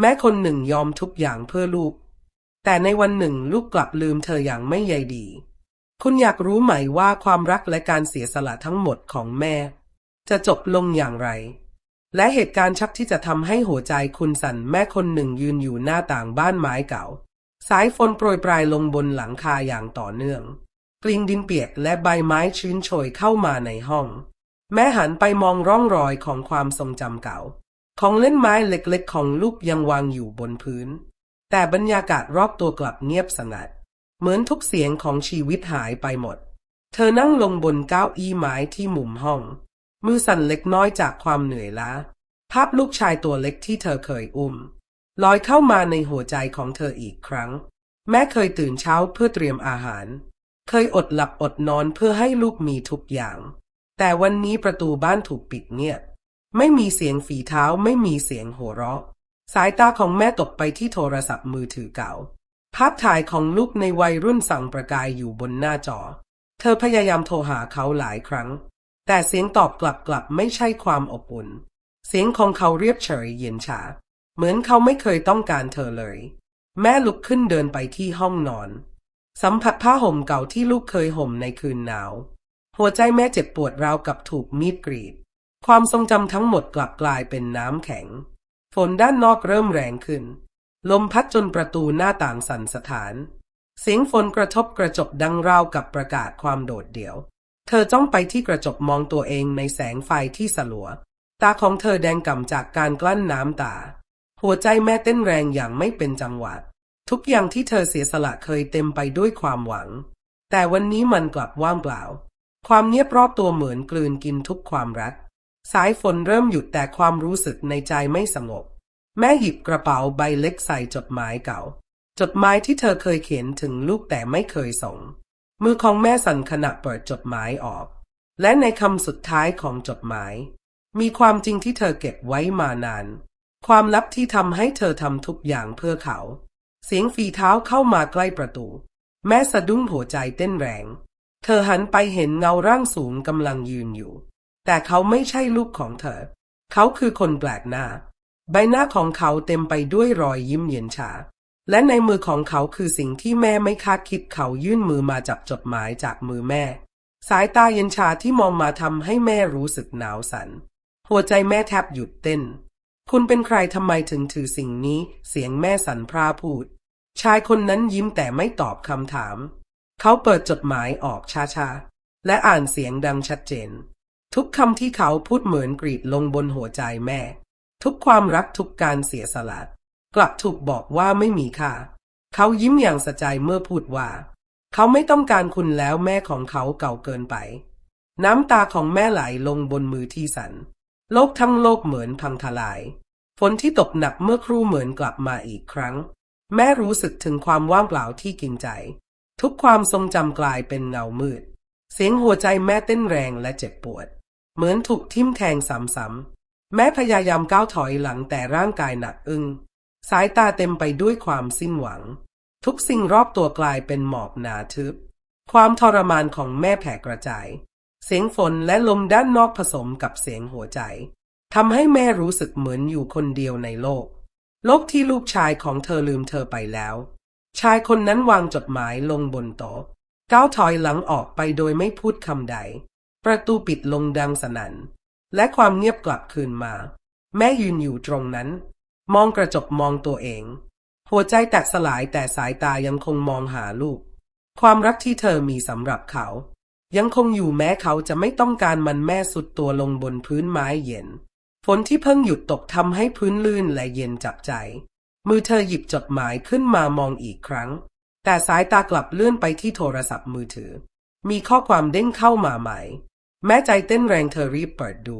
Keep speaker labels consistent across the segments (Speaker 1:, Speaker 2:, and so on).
Speaker 1: แม่คนหนึ่งยอมทุกอย่างเพื่อลูก แต่ในวันหนึ่งลูกกลับลืมเธออย่างไม่ใยดี คุณอยากรู้ไหมว่าความรักและการเสียสละทั้งหมดของแม่ จะจบลงอย่างไร และเหตุการณ์ชักที่จะทำให้หัวใจคุณสั่นแม่คนหนึ่งยืนอยู่หน้าต่างบ้านไม้เก่า สายฝนโปรยปลายลงบนหลังคาอย่างต่อเนื่อง กลิ่นดินเปียกและใบไม้ชื้นโชยเข้ามาในห้อง แม่หันไปมองร่องรอยของความทรงจำเก่า ของเล่นไม้เล็กๆ ของลูกยังวางอยู่บนพื้น แต่บรรยากาศรอบตัวกลับเงียบสงัด เหมือนทุกเสียงของชีวิตหายไปหมด เธอนั่งลงบนเก้าอี้ไม้ที่มุมห้อง มือสั่นเล็กน้อยจากความเหนื่อยล้า ภาพลูกชายตัวเล็กที่เธอเคยอุ้มลอยเข้ามาในหัวใจของเธออีกครั้ง แม่เคยตื่นเช้าเพื่อเตรียมอาหาร เคยอดหลับอดนอนเพื่อให้ลูกมีทุกอย่าง แต่วันนี้ประตูบ้านถูกปิดเงียบ ไม่มีเสียงฝีเท้าไม่มีเสียงหัวเราะ สายตาของแม่ตกไปที่โทรศัพท์มือถือเก่า ภาพถ่ายของลูกในวัยรุ่นสั่งประกายอยู่บนหน้าจอ เธอพยายามโทรหาเขาหลายครั้ง แต่เสียงตอบกลับกลับไม่ใช่ความอบอุ่น เสียงของเขาเรียบเฉยเย็นชา เหมือนเขาไม่เคยต้องการเธอเลย แม่ลุกขึ้นเดินไปที่ห้องนอน สัมผัสผ้าห่มเก่าที่ลูกเคยห่มในคืนหนาว หัวใจแม่เจ็บปวดราวกับถูกมีดกรีด ความทรงจำทั้งหมดกลับกลายเป็นน้ำแข็ง ฝนด้านนอกเริ่มแรงขึ้น ลมพัดจนประตูหน้าต่างสั่นสะท้าน เสียงฝนกระทบกระจกดังราวกับประกาศความโดดเดี่ยว เธอจ้องไปที่กระจกมองตัวเองในแสงไฟที่สลัว ตาของเธอแดงก่ำจากการกลั้นน้ำตา หัวใจแม่เต้นแรงอย่างไม่เป็นจังหวะ ทุกอย่างที่เธอเสียสละเคยเต็มไปด้วยความหวัง แต่วันนี้มันกลับว่างเปล่า ความเงียบรอบตัวเหมือนกลืนกินทุกความรัก สายฝนเริ่มหยุดแต่ความรู้สึกในใจไม่สงบ แม่หยิบกระเป๋าใบเล็กใส่จดหมายเก่า จดหมายที่เธอเคยเขียนถึงลูกแต่ไม่เคยส่ง มือของแม่สั่นขณะเปิดจดหมายออก และในคำสุดท้ายของจดหมาย มีความจริงที่เธอเก็บไว้มานาน ความลับที่ทำให้เธอทำทุกอย่างเพื่อเขา เสียงฝีเท้าเข้ามาใกล้ประตู แม่สะดุ้งหัวใจเต้นแรง เธอหันไปเห็นเงาร่างสูงกำลังยืนอยู่ แต่เขาไม่ใช่ลูกของเธอ เขาคือคนแปลกหน้า ใบหน้าของเขาเต็มไปด้วยรอยยิ้มเย็นชา และในมือของเขาคือสิ่งที่แม่ไม่คาดคิดเขายื่นมือมาจับจดหมายจากมือแม่ สายตาเย็นชาที่มองมาทำให้แม่รู้สึกหนาวสัน่นหัวใจแม่แทบหยุดเต้น คุณเป็นใครทำไมถึงถือสิ่งนี้ เสียงแม่สันพราพูด ชายคนนั้นยิ้มแต่ไม่ตอบคำถาม เขาเปิดจดหมายออกช้าๆ และอ่านเสียงดังชัดเจน ทุกคำที่เขาพูดเหมือนกรีดลงบนหัวใจแม่ ทุกความรักทุกการเสียสละกลับถูกบอกว่าไม่มีค่า เขายิ้มอย่างสะใจเมื่อพูดว่า เขาไม่ต้องการคุณแล้วแม่ของเขาเก่าเกินไป น้ำตาของแม่ไหลลงบนมือที่สัน โลกทั้งโลกเหมือนพังทลาย ฝนที่ตกหนักเมื่อครู่เหมือนกลับมาอีกครั้ง แม่รู้สึกถึงความว่างเปล่าที่กินใจ ทุกความทรงจำกลายเป็นเงามืด เสียงหัวใจแม่เต้นแรงและเจ็บปวด เหมือนถูกทิ่มแทงซ้ำๆแม่พยายามก้าวถอยหลังแต่ร่างกายหนักอึ้งสายตาเต็มไปด้วยความสิ้นหวัง ทุกสิ่งรอบตัวกลายเป็นหมอกหนาทึบ ความทรมานของแม่แผ่กระจาย เสียงฝนและลมด้านนอกผสมกับเสียงหัวใจทำให้แม่รู้สึกเหมือนอยู่คนเดียวในโลก โลกที่ลูกชายของเธอลืมเธอไปแล้ว ชายคนนั้นวางจดหมายลงบนโต๊ะก้าวถอยหลังออกไปโดยไม่พูดคำใด ประตูปิดลงดังสนั่น และความเงียบกลับคืนมา แม่ยืนอยู่ตรงนั้น มองกระจกมองตัวเอง หัวใจแตกสลายแต่สายตายังคงมองหาลูก ความรักที่เธอมีสำหรับเขา ยังคงอยู่แม้เขาจะไม่ต้องการมันแม่สุดตัวลงบนพื้นไม้เย็น ฝนที่เพิ่งหยุดตกทำให้พื้นลื่นและเย็นจับใจ มือเธอหยิบจดหมายขึ้นมามองอีกครั้ง แต่สายตากลับเลื่อนไปที่โทรศัพท์มือถือมีข้อความเด้งเข้ามาใหม่ แม้ใจเต้นแรงเธอรีบเปิดดู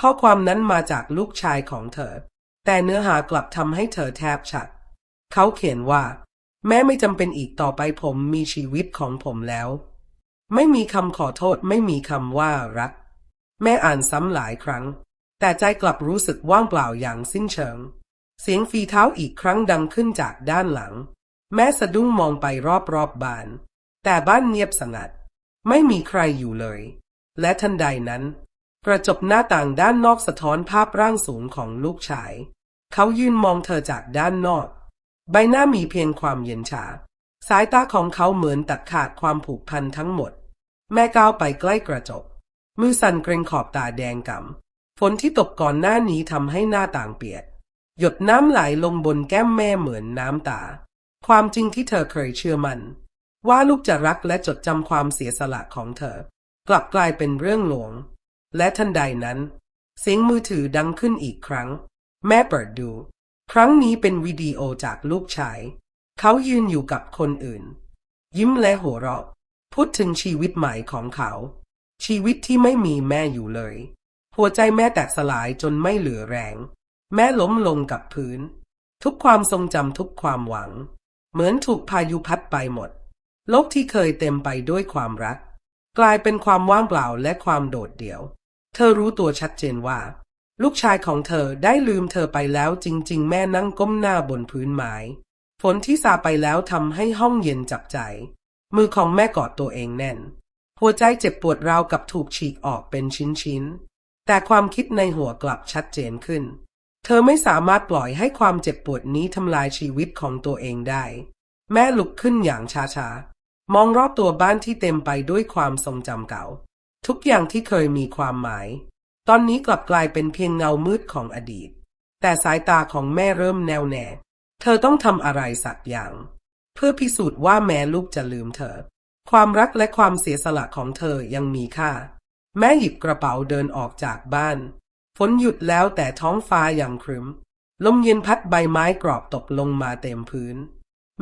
Speaker 1: ข้อความนั้นมาจากลูกชายของเธอ แต่เนื้อหากลับทำให้เธอแทบฉัก เขาเขียนว่า แม่ไม่จำเป็นอีกต่อไปผมมีชีวิตของผมแล้ว ไม่มีคำขอโทษไม่มีคำว่ารัก แม่อ่านซ้ำหลายครั้ง แต่ใจกลับรู้สึกว่างเปล่าอย่างสิ้นเชิง เสียงฝีเท้าอีกครั้งดังขึ้นจากด้านหลัง แม่สะดุ้งมองไปรอบๆบบ้าน แต่บ้านเงียบสงัด ไม่มีใครอยู่เลย และทันใดนั้น กระจกหน้าต่างด้านนอกสะท้อนภาพร่างสูงของลูกชาย เขายืนมองเธอจากด้านนอก ใบหน้ามีเพียงความเย็นชา สายตาของเขาเหมือนตัดขาดความผูกพันทั้งหมด แม่ก้าวไปใกล้กระจก มือสั่นเกรงขอบตาแดงกำฝนที่ตกก่อนหน้านี้ทำให้หน้าต่างเปียก หยดน้ำไหลลงบนแก้มแม่เหมือนน้ำตา ความจริงที่เธอเคยเชื่อมันว่าลูกจะรักและจดจำความเสียสละของเธอ กลับกลายเป็นเรื่องหลวง และทันใดนั้น เสียงมือถือดังขึ้นอีกครั้ง แม่เปิดดู ครั้งนี้เป็นวิดีโอจากลูกชาย เขายืนอยู่กับคนอื่น ยิ้มและหัวเราะ พูดถึงชีวิตใหม่ของเขา ชีวิตที่ไม่มีแม่อยู่เลย หัวใจแม่แตกสลายจนไม่เหลือแรง แม่ล้มลงกับพื้น ทุกความทรงจำทุกความหวัง เหมือนถูกพายุพัดไปหมด โลกที่เคยเต็มไปด้วยความรัก กลายเป็นความว่างเปล่าและความโดดเดี่ยว เธอรู้ตัวชัดเจนว่า ลูกชายของเธอได้ลืมเธอไปแล้วจริง ๆ แม่นั่งก้มหน้าบนพื้นไม้ฝนที่ซาไปแล้วทำให้ห้องเย็นจับใจ มือของแม่กอดตัวเองแน่น หัวใจเจ็บปวดราวกับถูกฉีกออกเป็นชิ้นๆ แต่ความคิดในหัวกลับชัดเจนขึ้น เธอไม่สามารถปล่อยให้ความเจ็บปวดนี้ทำลายชีวิตของตัวเองได้ แม่ลุกขึ้นอย่างช้าๆ มองรอบตัวบ้านที่เต็มไปด้วยความทรงจำเก่า ทุกอย่างที่เคยมีความหมาย ตอนนี้กลับกลายเป็นเพียงเงามืดของอดีต แต่สายตาของแม่เริ่มแน่วแน่ เธอต้องทำอะไรสักอย่าง เพื่อพิสูจน์ว่าแม้ลูกจะลืมเธอ ความรักและความเสียสละของเธอยังมีค่า แม่หยิบกระเป๋าเดินออกจากบ้าน ฝนหยุดแล้วแต่ท้องฟ้ายังครึ้ม ลมเย็นพัดใบไม้กรอบตกลงมาเต็มพื้น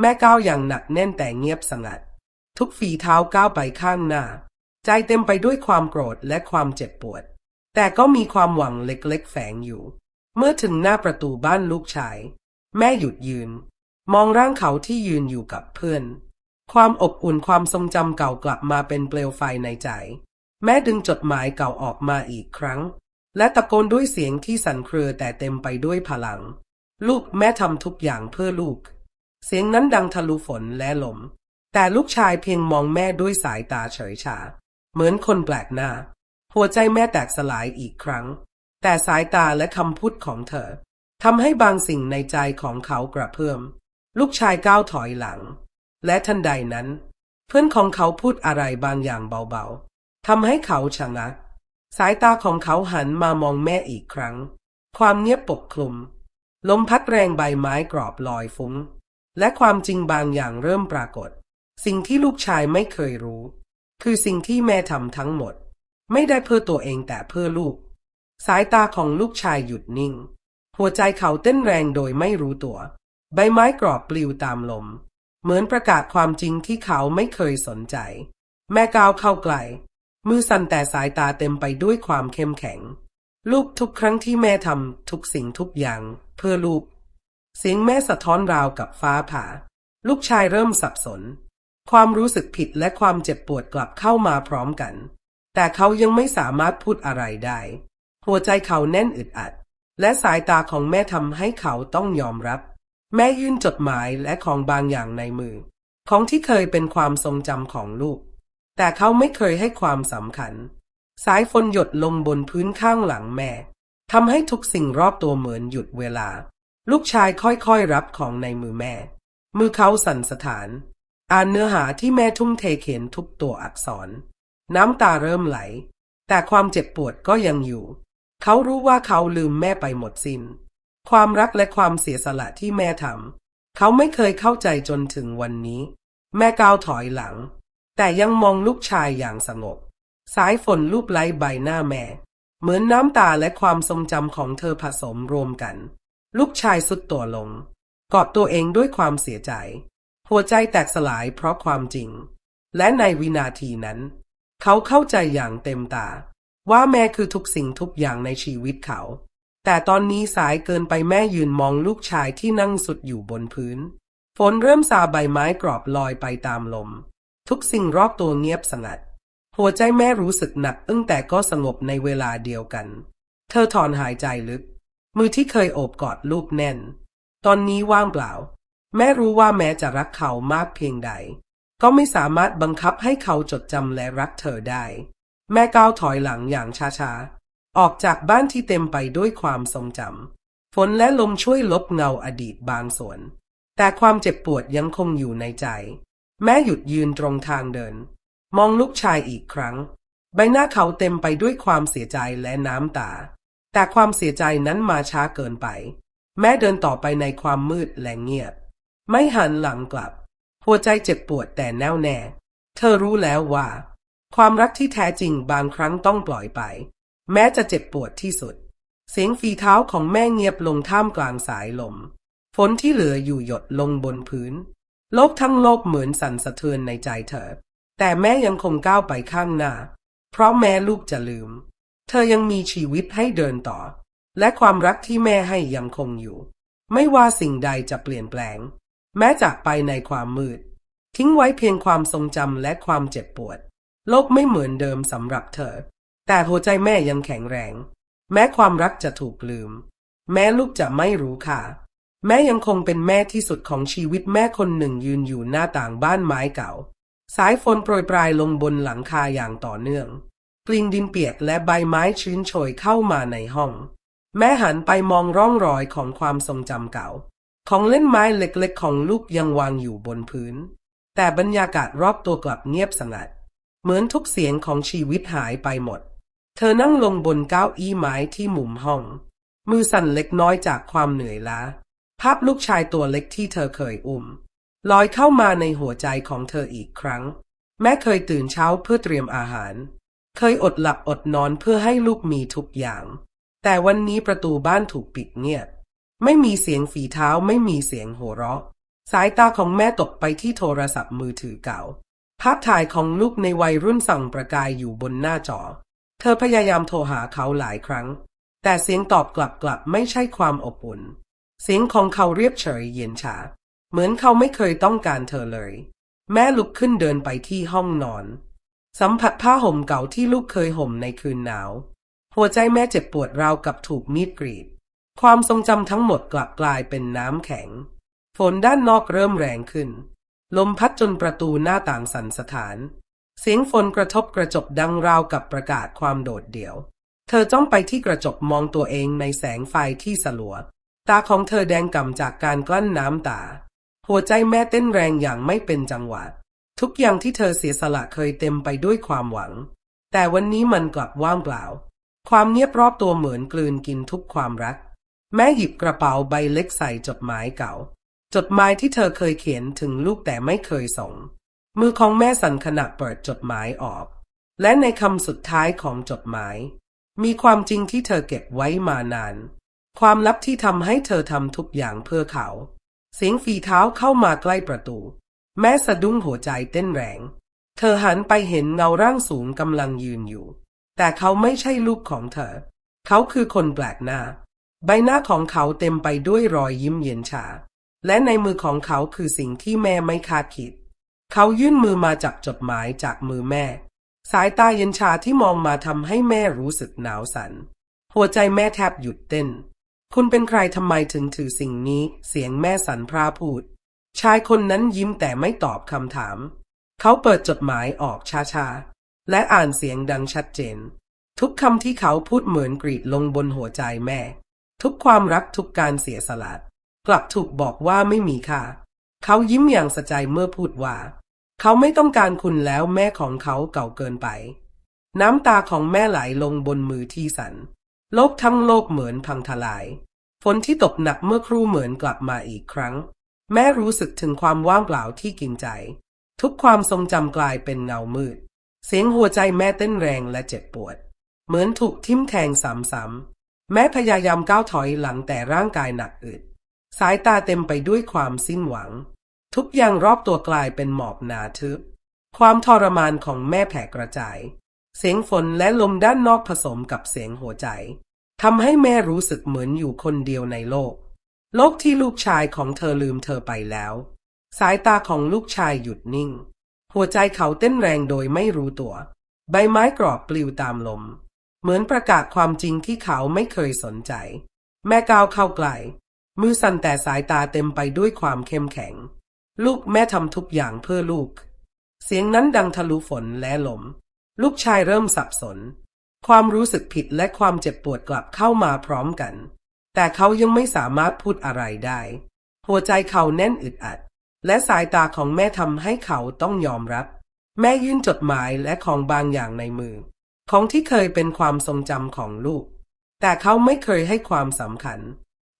Speaker 1: แม่ก้าวอย่างหนักแน่นแต่เงียบสงัด ทุกฝีเท้าก้าวไปข้างหน้า ใจเต็มไปด้วยความโกรธและความเจ็บปวด แต่ก็มีความหวังเล็กๆแฝงอยู่ เมื่อถึงหน้าประตูบ้านลูกชาย แม่หยุดยืน มองร่างเขาที่ยืนอยู่กับเพื่อน ความอบอุ่นความทรงจำเก่ากลับมาเป็นเปลวไฟในใจ แม่ดึงจดหมายเก่าออกมาอีกครั้ง และตะโกนด้วยเสียงที่สั่นเครือแต่เต็มไปด้วยพลัง ลูกแม่ทำทุกอย่างเพื่อลูก เสียงนั้นดังทะลุฝนและลม แต่ลูกชายเพียงมองแม่ด้วยสายตาเฉยชา เหมือนคนแปลกหน้า หัวใจแม่แตกสลายอีกครั้ง แต่สายตาและคำพูดของเธอทำให้บางสิ่งในใจของเขากระเพื่อม ลูกชายก้าวถอยหลัง และทันใดนั้น เพื่อนของเขาพูดอะไรบางอย่างเบาๆทำให้เขาชะงักสายตาของเขาหันมามองแม่อีกครั้ง ความเงียบปกคลุม ลมพัดแรงใบไม้กรอบลอยฟุ้ง และความจริงบางอย่างเริ่มปรากฏ สิ่งที่ลูกชายไม่เคยรู้ คือสิ่งที่แม่ทำทั้งหมด ไม่ได้เพื่อตัวเองแต่เพื่อลูก สายตาของลูกชายหยุดนิ่ง หัวใจเขาเต้นแรงโดยไม่รู้ตัว ใบไม้กรอบปลิวตามลม เหมือนประกาศความจริงที่เขาไม่เคยสนใจ แม่ก้าวเข้าใกล้มือสั่นแต่สายตาเต็มไปด้วยความเข้มแข็ง ลูกทุกครั้งที่แม่ทำทุกสิ่งทุกอย่าง เพื่อลูก เสียงแม่สะท้อนราวกับฟ้าผ่า ลูกชายเริ่มสับสน ความรู้สึกผิดและความเจ็บปวดกลับเข้ามาพร้อมกัน แต่เขายังไม่สามารถพูดอะไรได้ หัวใจเขาแน่นอึดอัด และสายตาของแม่ทำให้เขาต้องยอมรับ แม่ยื่นจดหมายและของบางอย่างในมือ ของที่เคยเป็นความทรงจำของลูก แต่เขาไม่เคยให้ความสำคัญ สายฝนหยดลงบนพื้นข้างหลังแม่ทำให้ทุกสิ่งรอบตัวเหมือนหยุดเวลา ลูกชายค่อยๆรับของในมือแม่ มือเขาสั่นสะท้าน อ่านเนื้อหาที่แม่ทุ่มเทเขียนทุกตัวอักษร น้ำตาเริ่มไหล แต่ความเจ็บปวดก็ยังอยู่ เขารู้ว่าเขาลืมแม่ไปหมดสิน้น ความรักและความเสียสละที่แม่ทำเขาไม่เคยเข้าใจจนถึงวันนี้ แม่ก้าวถอยหลัง แต่ยังมองลูกชายอย่างสงบ สายฝนลูบไล้ใบหน้าแม่ เหมือนน้ำตาและความทรงจำของเธอผสมรวมกัน ลูกชายสุดตัวลง กอดตัวเองด้วยความเสียใจ หัวใจแตกสลายเพราะความจริง และในวินาทีนั้น เขาเข้าใจอย่างเต็มตา ว่าแม่คือทุกสิ่งทุกอย่างในชีวิตเขา แต่ตอนนี้สายเกินไปแม่ยืนมองลูกชายที่นั่งสุดอยู่บนพื้น ฝนเริ่มซาใบไม้กรอบลอยไปตามลม ทุกสิ่งรอบตัวเงียบสงัด หัวใจแม่รู้สึกหนักอึ้งแต่ก็สงบในเวลาเดียวกัน เธอถอนหายใจลึก มือที่เคยโอบกอดลูกแน่น ตอนนี้ว่างเปล่า แม่รู้ว่าแม้จะรักเขามากเพียงใด ก็ไม่สามารถบังคับให้เขาจดจำและรักเธอได้ แม่ก้าวถอยหลังอย่างช้าๆ ออกจากบ้านที่เต็มไปด้วยความทรงจำฝฝนและลมช่วยลบเงาอดีตบางส่วน แต่ความเจ็บปวดยังคงอยู่ในใจ แม่หยุดยืนตรงทางเดิน มองลูกชายอีกครั้ง ใบหน้าเขาเต็มไปด้วยความเสียใจและน้ำตา แต่ความเสียใจนั้นมาช้าเกินไป แม่เดินต่อไปในความมืดและเงียบ ไม่หันหลังกลับ หัวใจเจ็บปวดแต่แน่วแน่ เธอรู้แล้วว่า ความรักที่แท้จริงบางครั้งต้องปล่อยไป แม้จะเจ็บปวดที่สุด เสียงฝีเท้าของแม่เงียบลงท่ามกลางสายลม ฝนที่เหลืออยู่หยดลงบนพื้น โลกทั้งโลกเหมือนสั่นสะเทือนในใจเธอ แต่แม่ยังคงก้าวไปข้างหน้า เพราะแม้ลูกจะลืม เธอยังมีชีวิตให้เดินต่อ และความรักที่แม่ให้ยังคงอยู่ ไม่ว่าสิ่งใดจะเปลี่ยนแปลง แม้จากไปในความมืด ทิ้งไว้เพียงความทรงจำและความเจ็บปวด โลกไม่เหมือนเดิมสำหรับเธอ แต่หัวใจแม่ยังแข็งแรง แม้ความรักจะถูกลืม แม้ลูกจะไม่รู้ค่ะ แม่ยังคงเป็นแม่ที่สุดของชีวิตแม่คนหนึ่งยืนอยู่หน้าต่างบ้านไม้เก่า สายฝนโปรยปลายลงบนหลังคาอย่างต่อเนื่องกลิ่นดินเปียกและใบไม้ชื้นโชยเข้ามาในห้อง แม่หันไปมองร่องรอยของความทรงจำเก่า ของเล่นไม้เล็กๆของลูกยังวางอยู่บนพื้น แต่บรรยากาศรอบตัวกลับเงียบสงัด เหมือนทุกเสียงของชีวิตหายไปหมด เธอนั่งลงบนเก้าอี้ไม้ที่มุมห้อง มือสั่นเล็กน้อยจากความเหนื่อยล้า ภาพลูกชายตัวเล็กที่เธอเคยอุ้มลอยเข้ามาในหัวใจของเธออีกครั้ง แม่เคยตื่นเช้าเพื่อเตรียมอาหาร เคยอดหลับอดนอนเพื่อให้ลูกมีทุกอย่าง แต่วันนี้ประตูบ้านถูกปิดเงียบ ไม่มีเสียงฝีเท้าไม่มีเสียงหัวเราะ สายตาของแม่ตกไปที่โทรศัพท์มือถือเก่า ภาพถ่ายของลูกในวัยรุ่นส่องประกายอยู่บนหน้าจอ เธอพยายามโทรหาเขาหลายครั้ง แต่เสียงตอบกลับกลับไม่ใช่ความอบอุ่น เสียงของเขาเรียบเฉยเย็นชา เหมือนเขาไม่เคยต้องการเธอเลย แม่ลุกขึ้นเดินไปที่ห้องนอน สัมผัสผ้าห่มเก่าที่ลูกเคยห่มในคืนหนาว หัวใจแม่เจ็บปวดราวกับถูกมีดกรีด ความทรงจำทั้งหมดกลับกลายเป็นน้ำแข็ง ฝนด้านนอกเริ่มแรงขึ้น ลมพัดจนประตูหน้าต่างสั่นสะท้าน เสียงฝนกระทบกระจกดังราวกับประกาศความโดดเดี่ยว เธอจ้องไปที่กระจกมองตัวเองในแสงไฟที่สลัว ตาของเธอแดงก่ำจากการกลั้นน้ำตา หัวใจแม่เต้นแรงอย่างไม่เป็นจังหวะ ทุกอย่างที่เธอเสียสละเคยเต็มไปด้วยความหวัง แต่วันนี้มันกลับว่างเปล่า ความเงียบรอบตัวเหมือนกลืนกินทุกความรัก แม่หยิบกระเป๋าใบเล็กใส่จดหมายเก่า จดหมายที่เธอเคยเขียนถึงลูกแต่ไม่เคยส่ง มือของแม่สั่นขณะเปิดจดหมายออก และในคำสุดท้ายของจดหมาย มีความจริงที่เธอเก็บไว้มานาน ความลับที่ทำให้เธอทำทุกอย่างเพื่อเขา เสียงฝีเท้าเข้ามาใกล้ประตู แม่สะดุ้งหัวใจเต้นแรง เธอหันไปเห็นเงาร่างสูงกำลังยืนอยู่ แต่เขาไม่ใช่ลูกของเธอ เขาคือคนแปลกหน้า ใบหน้าของเขาเต็มไปด้วยรอยยิ้มเย็นชา และในมือของเขาคือสิ่งที่แม่ไม่คาดคิด เขายื่นมือมาจับจดหมายจากมือแม่ สายตาเย็นชาที่มองมาทำให้แม่รู้สึกหนาวสัน่น หัวใจแม่แทบหยุดเต้น คุณเป็นใครทำไมถึงถือสิ่งนี้ เสียงแม่สันพราพูด ชายคนนั้นยิ้มแต่ไม่ตอบคำถาม เขาเปิดจดหมายออกช้าๆ และอ่านเสียงดังชัดเจน ทุกคำที่เขาพูดเหมือนกรีดลงบนหัวใจแม่ ทุกความรักทุกการเสียสละกลับถูกบอกว่าไม่มีค่าเขายิ้มอย่างสะใจเมื่อพูดว่า เขาไม่ต้องการคุณแล้วแม่ของเขาเก่าเกินไป น้ำตาของแม่ไหลลงบนมือที่สัน โลกทั้งโลกเหมือนพังทลาย ฝนที่ตกหนักเมื่อครู่เหมือนกลับมาอีกครั้ง แม่รู้สึกถึงความว่างเปล่าที่กินใจ ทุกความทรงจำกลายเป็นเงามืด เสียงหัวใจแม่เต้นแรงและเจ็บปวด เหมือนถูกทิ่มแทงซ้ำๆ แม่พยายามก้าวถอยหลังแต่ร่างกายหนักอึด สายตาเต็มไปด้วยความสิ้นหวัง ทุกอย่างรอบตัวกลายเป็นหมอกหนาทึบ ความทรมานของแม่แผ่กระจาย เสียงฝนและลมด้านนอกผสมกับเสียงหัวใจทำให้แม่รู้สึกเหมือนอยู่คนเดียวในโลก โลกที่ลูกชายของเธอลืมเธอไปแล้ว สายตาของลูกชายหยุดนิ่ง หัวใจเขาเต้นแรงโดยไม่รู้ตัว ใบไม้กรอบปลิวตามลม เหมือนประกาศความจริงที่เขาไม่เคยสนใจ แม่ก้าวเข้าใกล้มือสั่นแต่สายตาเต็มไปด้วยความเข้มแข็ง ลูกแม่ทำทุกอย่างเพื่อลูก เสียงนั้นดังทะลุฝนและลม ลูกชายเริ่มสับสน ความรู้สึกผิดและความเจ็บปวดกลับเข้ามาพร้อมกันแแต่เขายังไม่สามารถพูดอะไรได้ หัวใจเขาแน่นอึดอัด และสายตาของแม่ทำให้เขาต้องยอมรับ แม่ยื่นจดหมายและของบางอย่างในมือ ของที่เคยเป็นความทรงจำของลูก แต่เขาไม่เคยให้ความสำคัญ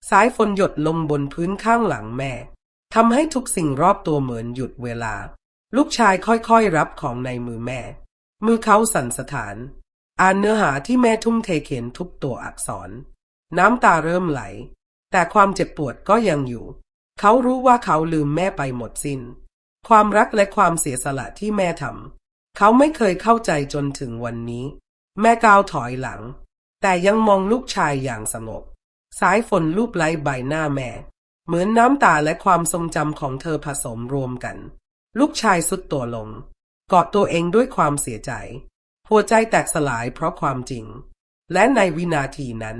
Speaker 1: สายฝนหยดลงบนพื้นข้างหลังแม่ทำให้ทุกสิ่งรอบตัวเหมือนหยุดเวลา ลูกชายค่อยๆรับของในมือแม่ มือเขาสั่นสะท้าน อ่านเนื้อหาที่แม่ทุ่มเทเขียนทุกตัวอักษร น้ำตาเริ่มไหล แต่ความเจ็บปวดก็ยังอยู่ เขารู้ว่าเขาลืมแม่ไปหมดสิน้น ความรักและความเสียสละที่แม่ทำ เขาไม่เคยเข้าใจจนถึงวันนี้ แม่ก้าวถอยหลัง แต่ยังมองลูกชายอย่างสงบสายฝนลูบไล้ใบหน้าแม่ เหมือนน้ำตาและความทรงจำของเธอผสมรวมกัน ลูกชายสุดตัวลง กอดตัวเองด้วยความเสียใจ หัวใจแตกสลายเพราะความจริง และในวินาทีนั้น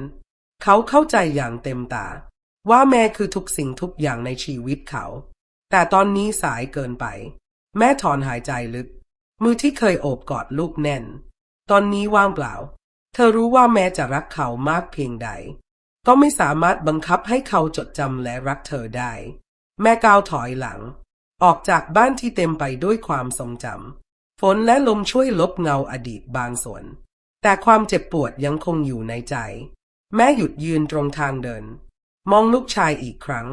Speaker 1: เขาเข้าใจอย่างเต็มตา ว่าแม่คือทุกสิ่งทุกอย่างในชีวิตเขา แต่ตอนนี้สายเกินไป แม่ถอนหายใจลึก มือที่เคยโอบกอดลูกแน่น ตอนนี้ว่างเปล่า เธอรู้ว่าแม่จะรักเขามากเพียงใด ก็ไม่สามารถบังคับให้เขาจดจำและรักเธอได้ แม่ก้าวถอยหลัง ออกจากบ้านที่เต็มไปด้วยความทรงจำฝนและลมช่วยลบเงาอดีตบางส่วน แต่ความเจ็บปวดยังคงอยู่ในใจ แม่หยุดยืนตรงทางเดิน มองลูกชายอีกครั้ง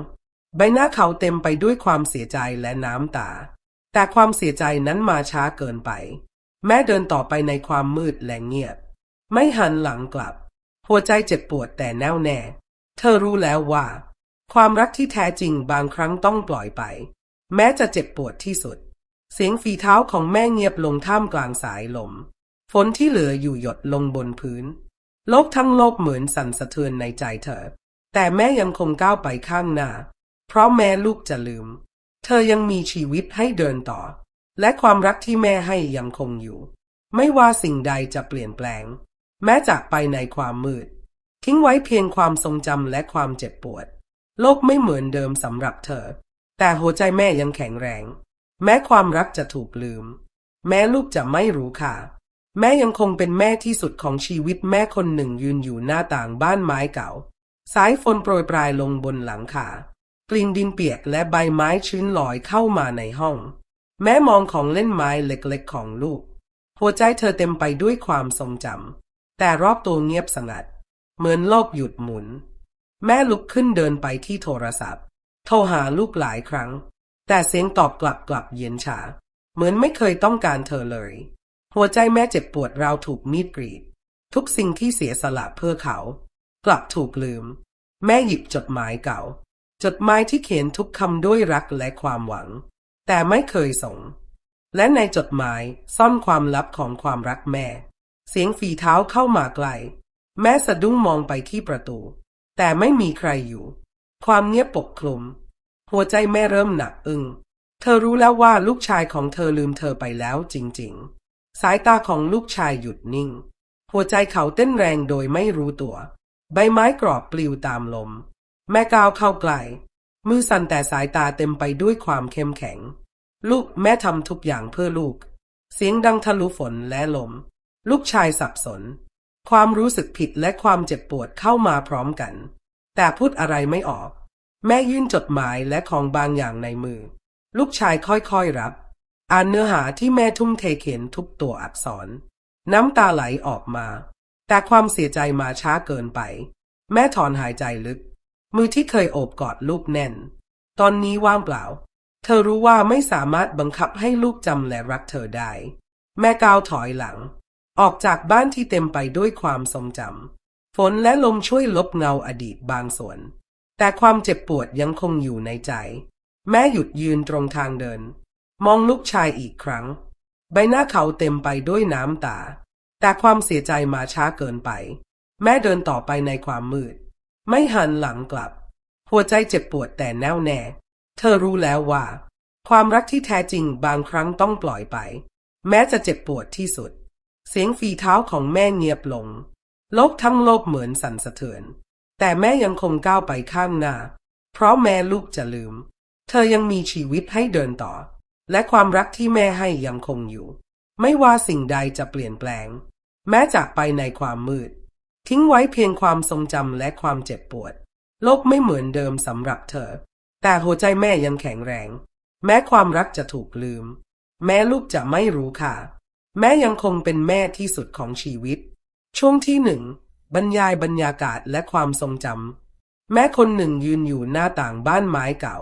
Speaker 1: ใบหน้าเขาเต็มไปด้วยความเสียใจและน้ำตา แต่ความเสียใจนั้นมาช้าเกินไป แม่เดินต่อไปในความมืดและเงียบ ไม่หันหลังกลับ หัวใจเจ็บปวดแต่แน่วแน่ เธอรู้แล้วว่า ความรักที่แท้จริงบางครั้งต้องปล่อยไป แม้จะเจ็บปวดที่สุด เสียงฝีเท้าของแม่เงียบลงท่ามกลางสายลม ฝนที่เหลืออยู่หยดลงบนพื้น โลกทั้งโลกเหมือนสั่นสะเทือนในใจเธอ แต่แม่ยังคงก้าวไปข้างหน้า เพราะแม่ลูกจะลืม เธอยังมีชีวิตให้เดินต่อ และความรักที่แม่ให้ยังคงอยู่ ไม่ว่าสิ่งใดจะเปลี่ยนแปลง แม้จากไปในความมืด ทิ้งไว้เพียงความทรงจำและความเจ็บปวด โลกไม่เหมือนเดิมสำหรับเธอ แต่หัวใจแม่ยังแข็งแรง แม้ความรักจะถูกลืม แม้ลูกจะไม่รู้ค่ะแม่ยังคงเป็นแม่ที่สุดของชีวิตแม่คนหนึ่งยืนอยู่หน้าต่างบ้านไม้เก่า สายฝนโปรยปลายลงบนหลังคา กลิ่นดินเปียกและใบไม้ชื้นลอยเข้ามาในห้อง แม่มองของเล่นไม้เล็กๆของลูก หัวใจเธอเต็มไปด้วยความทรงจำแต่รอบตัวเงียบสงัด เหมือนโลกหยุดหมุน แม่ลุกขึ้นเดินไปที่โทรศัพท์ โทรหาลูกหลายครั้ง แต่เสียงตอบกลับกลับเย็นชา เหมือนไม่เคยต้องการเธอเลย หัวใจแม่เจ็บปวดราวถูกมีดกรีด ทุกสิ่งที่เสียสละเพื่อเขา กลับถูกลืม แม่หยิบจดหมายเก่า จดหมายที่เขียนทุกคำด้วยรักและความหวัง แต่ไม่เคยส่ง และในจดหมายซ่อนความลับของความรักแม่ เสียงฝีเท้าเข้ามาไกล แม่สะดุ้งมองไปที่ประตู แต่ไม่มีใครอยู่ ความเงียบปกคลุม หัวใจแม่เริ่มหนักอึง้งเธอรู้แล้วว่าลูกชายของเธอลืมเธอไปแล้วจริงๆ สายตาของลูกชายหยุดนิ่ง หัวใจเขาเต้นแรงโดยไม่รู้ตัว ใบไม้กรอบปลิวตามลม แม่ก้าวเข้าใกล้มือสั่นแต่สายตาเต็มไปด้วยความเข้มแข็ง ลูกแม่ทำทุกอย่างเพื่อลูก เสียงดังทะลุฝนและลม ลูกชายสับสน ความรู้สึกผิดและความเจ็บปวดเข้ามาพร้อมกัน แต่พูดอะไรไม่ออก แม่ยื่นจดหมายและของบางอย่างในมือ ลูกชายค่อยๆรับ อ่านเนื้อหาที่แม่ทุ่มเทเขียนทุกตัวอักษร น้ำตาไหลออกมา แต่ความเสียใจมาช้าเกินไป แม่ถอนหายใจลึก มือที่เคยโอบกอดลูกแน่น ตอนนี้ว่างเปล่า เธอรู้ว่าไม่สามารถบังคับให้ลูกจำและรักเธอได้ แม่ก้าวถอยหลัง ออกจากบ้านที่เต็มไปด้วยความทรงจำฝนและลมช่วยลบเงาอดีตบางส่วน แต่ความเจ็บปวดยังคงอยู่ในใจ แม่หยุดยืนตรงทางเดิน มองลูกชายอีกครั้ง ใบหน้าเขาเต็มไปด้วยน้ำตา แต่ความเสียใจมาช้าเกินไป แม่เดินต่อไปในความมืด ไม่หันหลังกลับ หัวใจเจ็บปวดแต่แน่วแน่ เธอรู้แล้วว่า ความรักที่แท้จริงบางครั้งต้องปล่อยไป แม้จะเจ็บปวดที่สุด เสียงฝีเท้าของแม่เงียบลง โลกทั้งโลกเหมือนสั่นสะเทือน แต่แม่ยังคงก้าวไปข้างหน้า เพราะแม่ลูกจะลืม เธอยังมีชีวิตให้เดินต่อ และความรักที่แม่ให้ยังคงอยู่ ไม่ว่าสิ่งใดจะเปลี่ยนแปลง แม้จากไปในความมืด ทิ้งไว้เพียงความทรงจำและความเจ็บปวด โลกไม่เหมือนเดิมสำหรับเธอ แต่หัวใจแม่ยังแข็งแรง แม้ความรักจะถูกลืม แม้ลูกจะไม่รู้ค่ะ แม้ยังคงเป็นแม่ที่สุดของชีวิต ช่วงที่หนึ่งบรรยายบรรยากาศและความทรงจำแม่คนหนึ่งยืนอยู่หน้าต่างบ้านไม้เก่า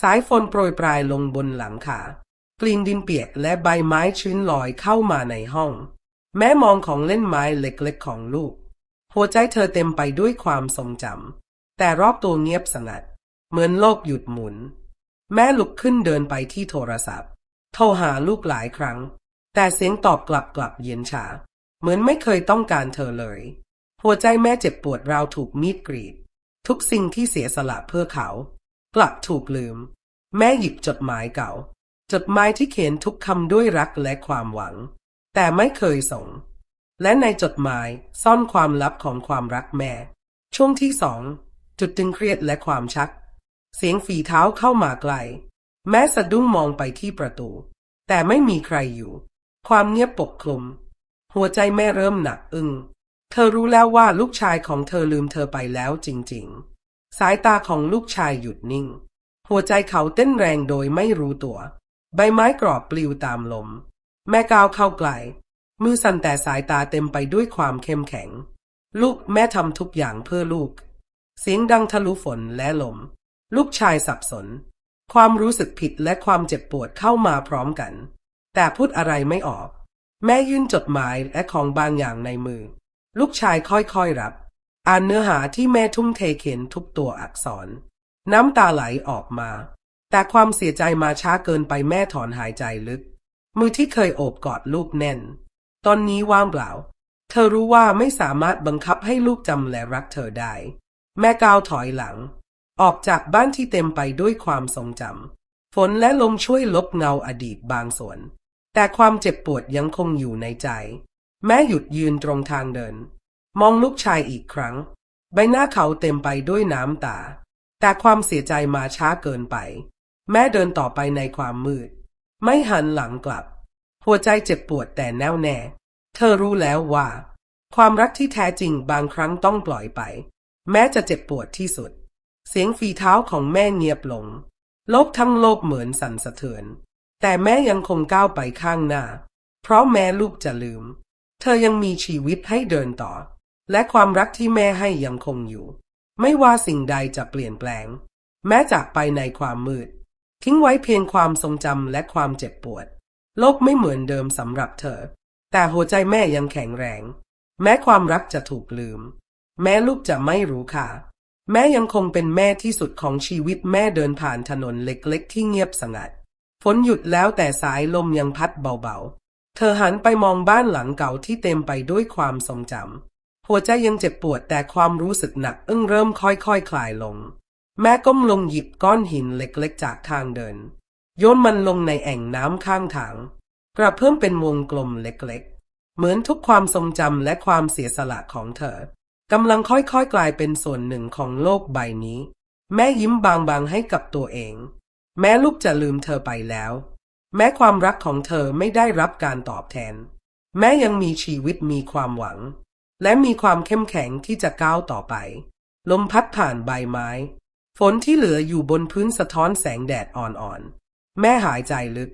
Speaker 1: สายฝนโปรยปลายลงบนหลังคากลิ่นดินเปียกและใบไม้ชื้นลอยเข้ามาในห้อง แม่มองของเล่นไม้เล็กๆของลูก หัวใจเธอเต็มไปด้วยความทรงจำแต่รอบตัวเงียบสงัด เหมือนโลกหยุดหมุน แม่ลุกขึ้นเดินไปที่โทรศัพท์ โทรหาลูกหลายครั้ง แต่เสียงตอบกลับกลับเย็นชา เหมือนไม่เคยต้องการเธอเลย หัวใจแม่เจ็บปวดราวถูกมีดกรีด ทุกสิ่งที่เสียสละเพื่อเขา กลับถูกลืม แม่หยิบจดหมายเก่า จดหมายที่เขียนทุกคำด้วยรักและความหวัง แต่ไม่เคยส่ง และในจดหมายซ่อนความลับของความรักแม่ ช่วงที่สองจุดตึงเครียดและความชัก เสียงฝีเท้าเข้ามาไกล แม้สะดุ้งมองไปที่ประตู แต่ไม่มีใครอยู่ ความเงียบปกคลุม หัวใจแม่เริ่มหนักอึ้งเธอรู้แล้วว่าลูกชายของเธอลืมเธอไปแล้วจริงๆ สายตาของลูกชายหยุดนิ่ง หัวใจเขาเต้นแรงโดยไม่รู้ตัว ใบไม้กรอบปลิวตามลม แม่ก้าวเข้าใกล้ มือสั่นแต่สายตาเต็มไปด้วยความเข้มแข็ง ลูกแม่ทำทุกอย่างเพื่อลูก เสียงดังทะลุฝนและลม ลูกชายสับสน ความรู้สึกผิดและความเจ็บปวดเข้ามาพร้อมกัน แต่พูดอะไรไม่ออก แม่ยื่นจดหมายและของบางอย่างในมือ ลูกชายค่อยๆรับ อ่านเนื้อหาที่แม่ทุ่มเทเขียนทุกตัวอักษร น้ำตาไหลออกมา แต่ความเสียใจมาช้าเกินไปแม่ถอนหายใจลึก มือที่เคยโอบกอดลูกแน่น ตอนนี้ว่างเปล่า เธอรู้ว่าไม่สามารถบังคับให้ลูกจำและรักเธอได้ แม่ก้าวถอยหลัง ออกจากบ้านที่เต็มไปด้วยความทรงจำฝนและลมช่วยลบเงาอดีตบางส่วน แต่ความเจ็บปวดยังคงอยู่ในใจ แม่หยุดยืนตรงทางเดิน มองลูกชายอีกครั้ง ใบหน้าเขาเต็มไปด้วยน้ำตา แต่ความเสียใจมาช้าเกินไป แม่เดินต่อไปในความมืด ไม่หันหลังกลับ หัวใจเจ็บปวดแต่แน่วแน่ เธอรู้แล้วว่า ความรักที่แท้จริงบางครั้งต้องปล่อยไป แม้จะเจ็บปวดที่สุด เสียงฝีเท้าของแม่เงียบลง โลกทั้งโลกเหมือนสั่นสะเทือน แต่แม่ยังคงก้าวไปข้างหน้า เพราะแม้ลูกจะลืม เธอยังมีชีวิตให้เดินต่อ และความรักที่แม่ให้ยังคงอยู่ ไม่ว่าสิ่งใดจะเปลี่ยนแปลง แม้จากไปในความมืด ทิ้งไว้เพียงความทรงจำและความเจ็บปวด โลกไม่เหมือนเดิมสำหรับเธอ แต่หัวใจแม่ยังแข็งแรง แม้ความรักจะถูกลืม แม้ลูกจะไม่รู้ค่ะ แม่ยังคงเป็นแม่ที่สุดของชีวิตแม่เดินผ่านถนนเล็กๆ ที่เงียบสงัด ฝนหยุดแล้วแต่สายลมยังพัดเบาๆ เธอหันไปมองบ้านหลังเก่าที่เต็มไปด้วยความทรงจำ หัวใจยังเจ็บปวดแต่ความรู้สึกหนักอึ้งเริ่มค่อยๆคคลายลง แม่ก้มลงหยิบก้อนหินเล็กๆ จากทางเดิน โยนมันลงในแอ่งน้ำข้างทาง กระเพิ่มเป็นวงกลมเล็กๆ เหมือนทุกความทรงจำและความเสียสละของเธอกำลังค่อยๆ กลายเป็นส่วนหนึ่งของโลกใบนี้ แม่ยิ้มบางๆให้กับตัวเอง แม้ลูกจะลืมเธอไปแล้ว แม้ความรักของเธอไม่ได้รับการตอบแทน แม้ยังมีชีวิตมีความหวัง และมีความเข้มแข็งที่จะก้าวต่อไป ลมพัดผ่านใบไม้ ฝนที่เหลืออยู่บนพื้นสะท้อนแสงแดดอ่อนๆ แม่หายใจลึก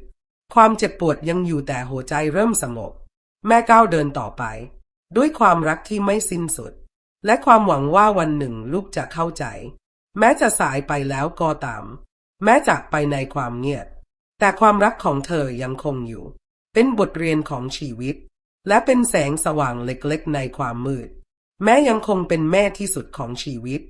Speaker 1: ความเจ็บปวดยังอยู่แต่หัวใจเริ่มสงบ แม่ก้าวเดินต่อไป ด้วยความรักที่ไม่สิ้นสุด และความหวังว่าวันหนึ่งลูกจะเข้าใจ แม้จะสายไปแล้วก็ตาม แม้จากไปในความเงียบ แต่ความรักของเธอยังคงอยู่ เป็นบทเรียนของชีวิต และเป็นแสงสว่างเล็กๆ ในความมืด แม้ยังคงเป็นแม่ที่สุดของชีวิต